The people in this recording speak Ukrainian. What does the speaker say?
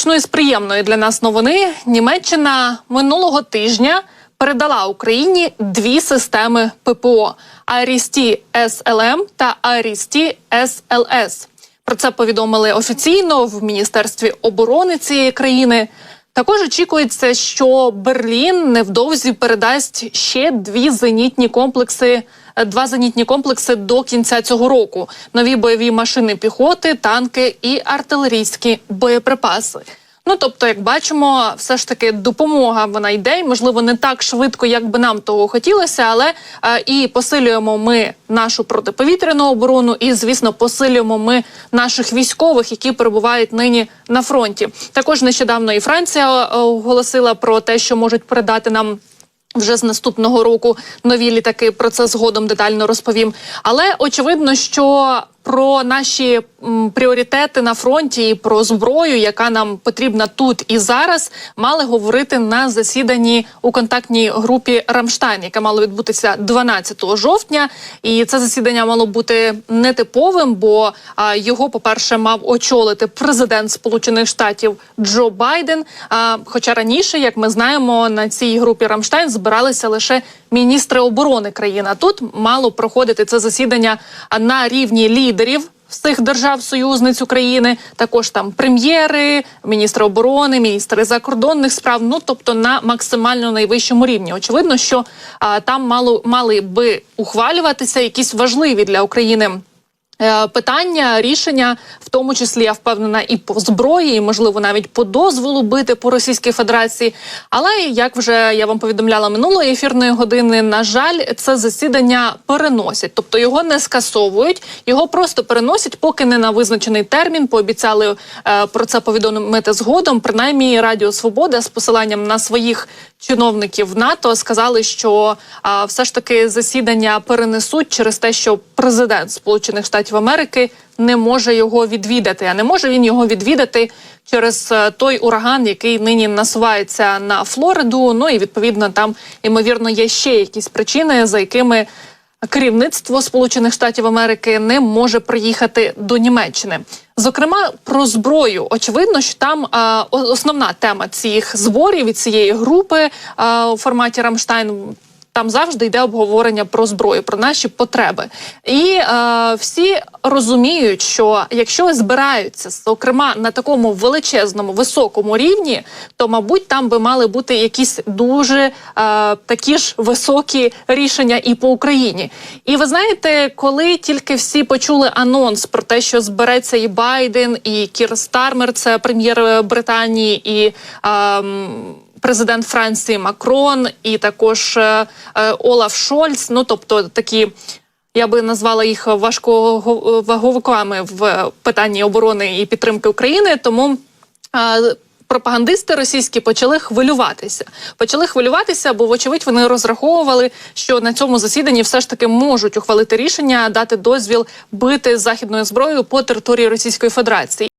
Розпочну із приємної для нас новини. Німеччина минулого тижня передала Україні дві системи ППО: Арісті СЛМ та Арісті СЛС. Про це повідомили офіційно в міністерстві оборони цієї країни. Також очікується, що Берлін невдовзі передасть ще дві зенітні комплекси. е, Два зенітні комплекси до кінця цього року: нові бойові машини піхоти, танки і артилерійські боєприпаси. Ну тобто, як бачимо, все ж таки допомога вона йде, можливо, не так швидко, як би нам того хотілося, але е, і посилюємо ми нашу протиповітряну оборону, і звісно, посилюємо ми наших військових, які перебувають нині на фронті. Також нещодавно і Франція е, оголосила про те, що можуть передати нам. Вже з наступного року нові літаки про це згодом детально розповім. Але очевидно, що про наші пріоритети на фронті і про зброю, яка нам потрібна тут і зараз, мали говорити на засіданні у контактній групі Рамштайн, яке мало відбутися 12 жовтня. І це засідання мало бути нетиповим, бо його, по перше, мав очолити президент Сполучених Штатів Джо Байден. Хоча раніше, як ми знаємо, на цій групі Рамштайн збиралися лише міністри оборони країн. А тут мало проходити це засідання на рівні лідерів. Всіх держав-союзниць України, також там прем'єри, міністри оборони, міністри закордонних справ. Ну тобто на максимально найвищому рівні. Очевидно, що а, там мало мали би ухвалюватися якісь важливі для України. Е, Питання, рішення, в тому числі я впевнена, і по зброї, і можливо навіть по дозволу бити по Російській Федерації. Але як вже я вам повідомляла минулої ефірної години, на жаль, це засідання переносять, тобто його не скасовують, його просто переносять, поки не на визначений термін. Пообіцяли е, про це повідомити згодом. Принаймні, Радіо Свобода з посиланням на своїх чиновників НАТО сказали, що а, все ж таки засідання перенесуть через те, що президент Сполучених Штатів Америки не може його відвідати. А не може він його відвідати через е, той ураган, який нині насувається на Флориду. Ну і відповідно там ймовірно є ще якісь причини, за якими. Керівництво Сполучених Штатів Америки не може приїхати до Німеччини. Зокрема, про зброю. Очевидно, що там а, основна тема цих зборів і цієї групи а, у форматі Рамштайн. Там завжди йде обговорення про зброю, про наші потреби, і е, всі розуміють, що якщо збираються, зокрема на такому величезному високому рівні, то мабуть там би мали бути якісь дуже е, такі ж високі рішення і по Україні. І ви знаєте, коли тільки всі почули анонс про те, що збереться і Байден, і Кір Стармер, це прем'єр Британії, і ем, президент Франції Макрон, і також е, е, Олаф Шольц. Ну тобто такі. Я би назвала їх важковаговиками в питанні оборони і підтримки України. Тому е, пропагандисти російські почали хвилюватися. Почали хвилюватися, бо, вочевидь, вони розраховували, що на цьому засіданні все ж таки можуть ухвалити рішення дати дозвіл бити західною зброєю по території Російської Федерації.